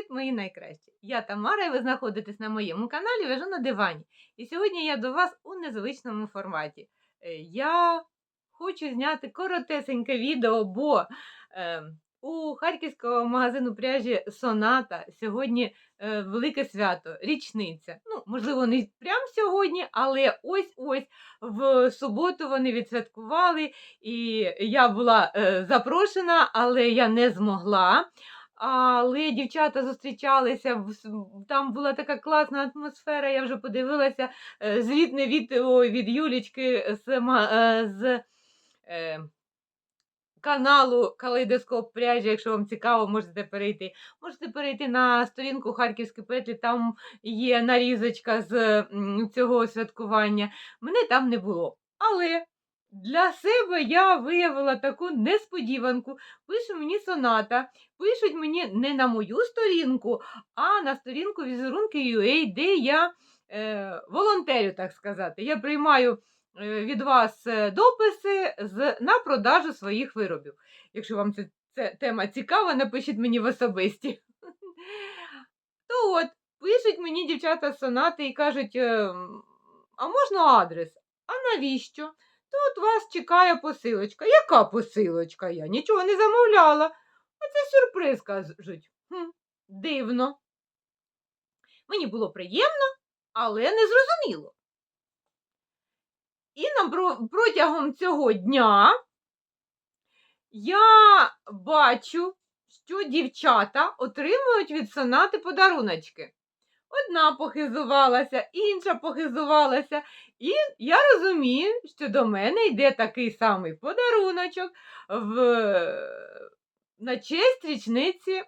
Привіт, мої найкращі! Я Тамара, і ви знаходитесь на моєму каналі Вяжу на дивані. І сьогодні я до вас у незвичному форматі. Е, Я хочу зняти коротесеньке відео, бо е, у харківського магазину пряжі Соната сьогодні е, велике свято, річниця. Ну, можливо, не прямо сьогодні, але ось-ось в суботу вони відсвяткували, і я була е, запрошена, але я не змогла. Але дівчата зустрічалися, там була така класна атмосфера, я вже подивилася е, звітне відео від Юлічки з, е, з е, каналу Калейдоскоп пряжі. Якщо вам цікаво, можете перейти. Можете перейти на сторінку Харківської петлі, там є нарізочка з цього святкування. Мене там не було. Але для себе я виявила таку несподіванку. Пише мені соната, пишуть мені не на мою сторінку, а на сторінку візерунки.ua, де я е, волонтерю, так сказати. Я приймаю е, від вас е, дописи з, на продажу своїх виробів. Якщо вам ця, ця тема цікава, напишіть мені в особисті. То от, пишуть мені дівчата сонати і кажуть, ем, а можна адрес? А навіщо? Тут вас чекає посилочка. Яка посилочка? Я нічого не замовляла. А це сюрприз, кажуть. Хм, дивно. Мені було приємно, але не зрозуміло. І нам про- протягом цього дня я бачу, що дівчата отримують від сонати подаруночки. Одна похизувалася, інша похизувалася, і я розумію, що до мене йде такий самий подаруночок в... на честь річниці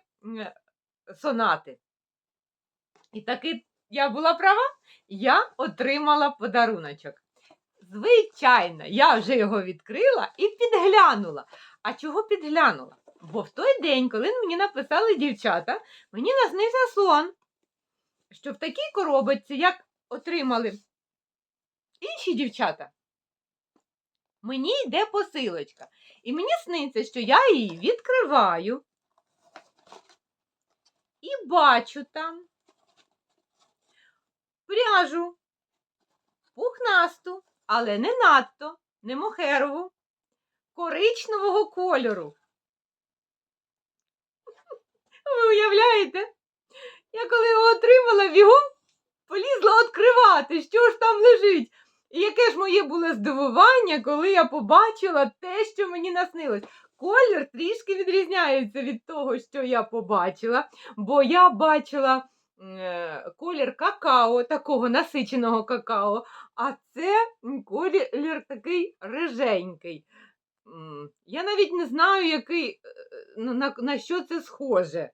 сонати. І таки я була права, я отримала подаруночок. Звичайно, я вже його відкрила і підглянула. А чого підглянула? Бо в той день, коли мені написали дівчата, мені наснився сон, що в такій коробочці, як отримали інші дівчата, мені йде посилочка. І мені сниться, що я її відкриваю і бачу там пряжу пухнасту, але не надто, не мохерову, коричневого кольору. Ви уявляєте? Я коли його отримала, бігом полізла відкривати, що ж там лежить. І яке ж моє було здивування, коли я побачила те, що мені наснилось. Колір трішки відрізняється від того, що я побачила, бо я бачила е, колір какао, такого насиченого какао, а це колір такий риженький. Я навіть не знаю, який, е, на, на, на що це схоже.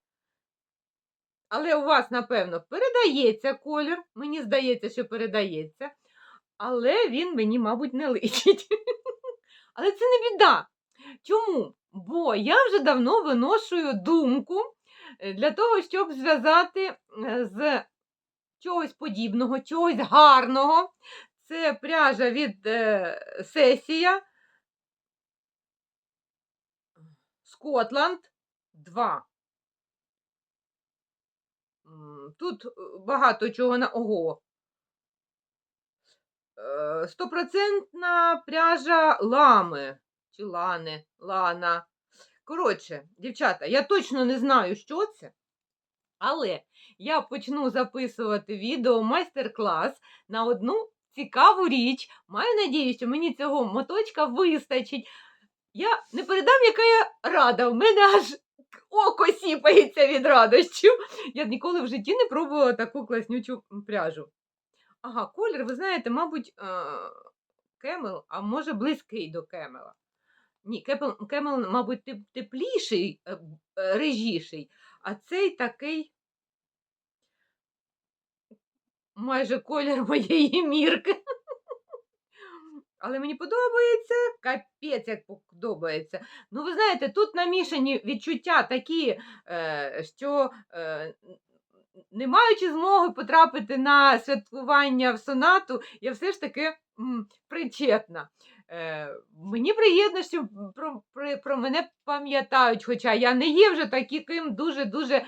Але у вас, напевно, передається колір. Мені здається, що передається. Але він мені, мабуть, не личить. Але це не біда. Чому? Бо я вже давно виношую думку е, для того, щоб зв'язати е, з чогось подібного, чогось гарного. Це пряжа від е, сесія Скотланд 2. Тут е, багато чого на ого. Е, Стопроцентна пряжа лами чи лани, лана. Коротше, дівчата, я точно не знаю, що це, але я почну записувати відео майстер-клас на одну цікаву річ. Маю надію, що мені цього моточка вистачить. Я не передам, яка я рада. В мене аж око сіпається від радощів. Я ніколи в житті не пробувала таку класнючу пряжу. Ага, колір, ви знаєте, мабуть, е, кемел, а може близький до кемела. Ні, кемел, кемел мабуть, тепліший, е, е, рижіший, а цей такий майже колір моєї мірки. Але мені подобається, капець, як подобається. Ну, ви знаєте, тут намішані відчуття такі, е, що е, не маючи змоги потрапити на святкування в сонату, я все ж таки причетна. Е, мені приємно, що про, про, мене пам'ятають, хоча я не є вже таким дуже-дуже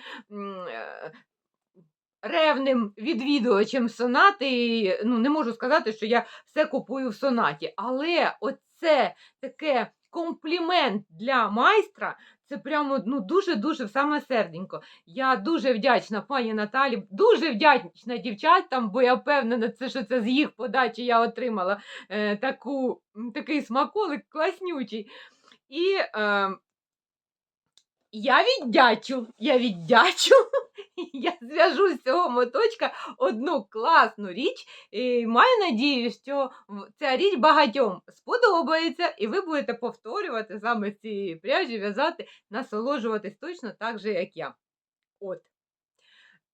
ревним відвідувачем сонати. Ну, не можу сказати, що я все купую в сонаті. Але оце таке комплімент для майстра. Це прямо ну, дуже-дуже саме серденько. Я дуже вдячна пані Наталі, дуже вдячна дівчатам, бо я впевнена, це, що це з їх подачі я отримала е, таку, такий смаколик класнючий. І е, я віддячу, я віддячу, я зв'яжу з цього моточка одну класну річ. І маю надію, що ця річ багатьом сподобається, і ви будете повторювати саме з цієї пряжі, в'язати, насолоджуватись точно так же, як я. От.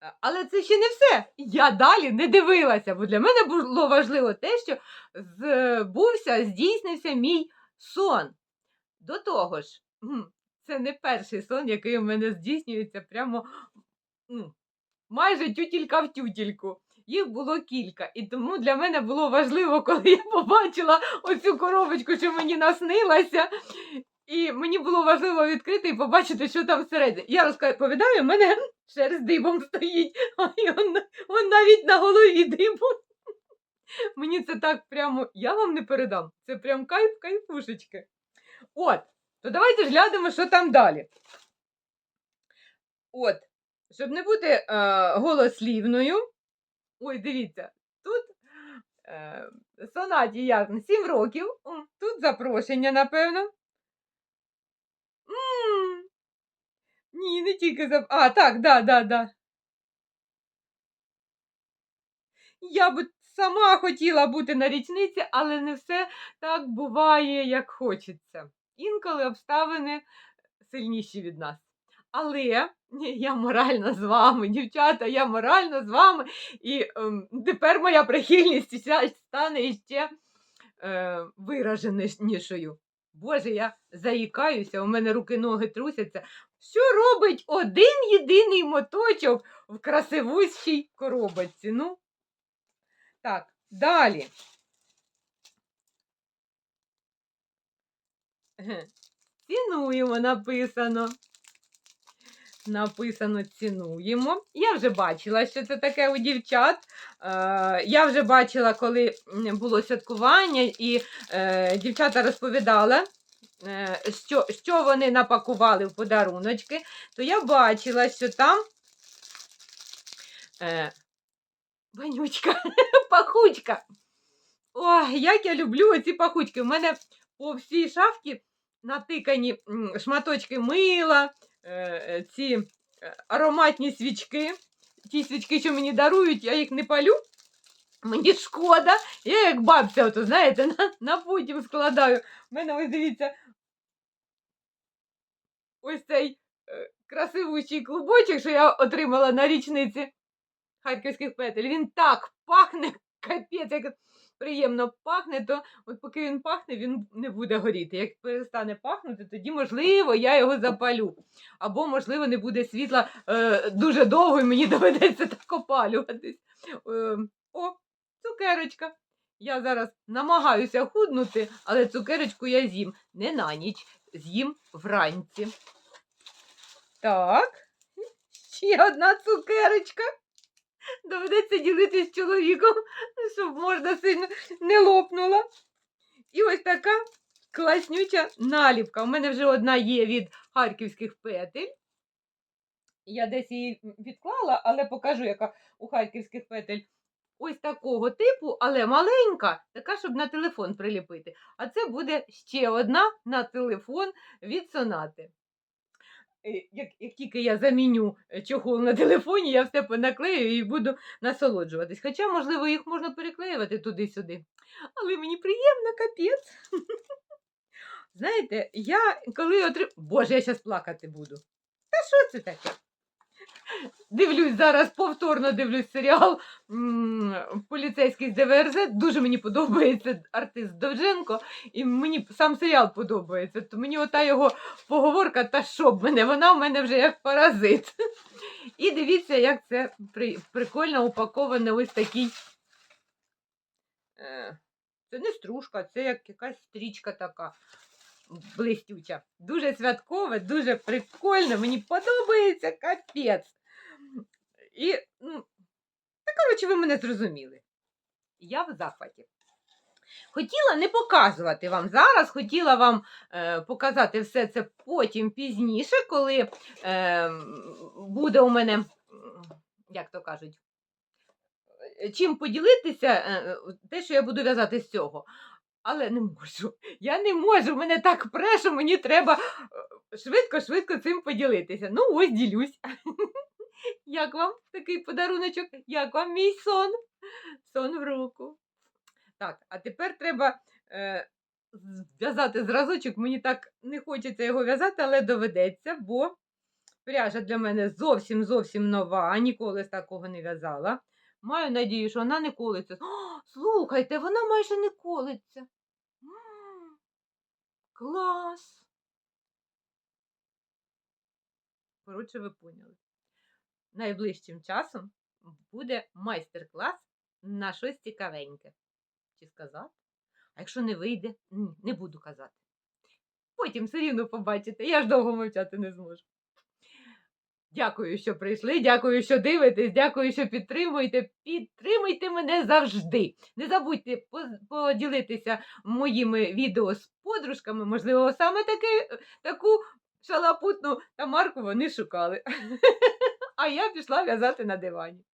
Е, Але це ще не все. Я далі не дивилася, бо для мене було важливо те, що збувся, здійснився мій сон. До того ж, це не перший сон, який у мене здійснюється прямо ну, майже тютілька в тютільку. Їх було кілька. І тому для мене було важливо, коли я побачила оцю коробочку, що мені наснилася. І мені було важливо відкрити і побачити, що там всередині. Я розповідаю, у мене шерсть дибом стоїть, і он, он навіть на голові дибом. Мені це так прямо, я вам не передам. Це прям кайф кайфушечки. От, то давайте ж глянемо, що там далі. От, щоб не бути е, голослівною. Ой, дивіться, тут е, сонаті я 7 років. Тут запрошення, напевно. М, Ні, не тільки за. А, так, да, да, да. Я б сама хотіла бути на річниці, але не все так буває, як хочеться. Інколи обставини сильніші від нас. Але я морально з вами, дівчата, я морально з вами. І ем, тепер моя прихильність стане іще е, вираженішою. Боже, я заїкаюся, у мене руки ноги трусяться. Що робить один єдиний моточок в красивущій коробочці? Ну, так, далі. Цінуємо написано. Написано цінуємо. Я вже бачила, що це таке у дівчат. Е, я вже бачила, коли було святкування, і е, дівчата розповідали, е, що, що вони напакували в подаруночки, то я бачила, що там Ванючка, пахучка. Ой, як я люблю оці пахучки. У мене по всій шафці натикані шматочки мила, е, е, ці е, ароматні свічки. Ті свічки, що мені дарують, я їх не палю. Мені шкода. Я як бабця, ото, знаєте, на, на потім складаю. У мене ось дивіться. Ось цей красивущий клубочок, що я отримала на річниці харківських петель. Він так пахне, капець, як приємно пахне, то от поки він пахне, він не буде горіти. Як перестане пахнути, тоді, можливо, я його запалю. Або, можливо, не буде світла е, дуже довго і мені доведеться так опалюватись. Е, о, цукерочка. Я зараз намагаюся худнути, але цукерочку я з'їм не на ніч, з'їм вранці. Так, ще одна цукерочка. Доведеться ділитися з чоловіком, щоб можна сильно не лопнула. І ось така класнюча наліпка. У мене вже одна є від харківських петель. Я десь її відклала, але покажу, яка у харківських петель. Ось такого типу, але маленька, така, щоб на телефон приліпити. А це буде ще одна на телефон від сонати. Е, Як, як тільки я заміню е, чохол на телефоні, я все понаклею і буду насолоджуватись. Хоча, можливо, їх можна переклеювати туди-сюди. Але мені приємно, капець. Знаєте, я коли отрим... Боже, я зараз плакати буду. Та що це таке? Дивлюсь зараз, повторно дивлюсь серіал Поліцейський з ДВРЗ. Дуже мені подобається артист Довженко, і мені сам серіал подобається. То мені ота його поговорка, та що б мене, вона в мене вже як паразит. І дивіться, як це при- прикольно упаковане ось такий. Е, Це не стружка, це як якась стрічка така блистюча. Дуже святкове, дуже прикольно. Мені подобається капець. І, ну, та, коротше, ви мене зрозуміли. Я в захваті. Хотіла не показувати вам зараз, хотіла вам е, показати все це потім пізніше, коли е, буде у мене, як то кажуть, е, чим поділитися, е, е, те, що я буду в'язати з цього. Але не можу. Я не можу. Мене так пре, що мені треба швидко-швидко цим поділитися. Ну, ось ділюсь. Як вам такий подаруночок? Як вам мій сон? Сон в руку. Так, а тепер треба е, зв'язати зразочок. Мені так не хочеться його в'язати, але доведеться, бо пряжа для мене зовсім зовсім нова, ніколи з такого не в'язала. Маю надію, що вона не колиться. О, слухайте, вона майже не колиться. Клас. Коротше, ви поняли. Найближчим часом буде майстер-клас на щось цікавеньке. Чи сказати? А якщо не вийде, не буду казати. Потім все рівно побачите, я ж довго мовчати не зможу. Дякую, що прийшли, дякую, що дивитесь, дякую, що підтримуєте. Підтримуйте мене завжди. Не забудьте поділитися моїми відео з подружками. Можливо, саме таке, таку шалапутну Тамарку вони шукали. А я пішла в'язати на дивані.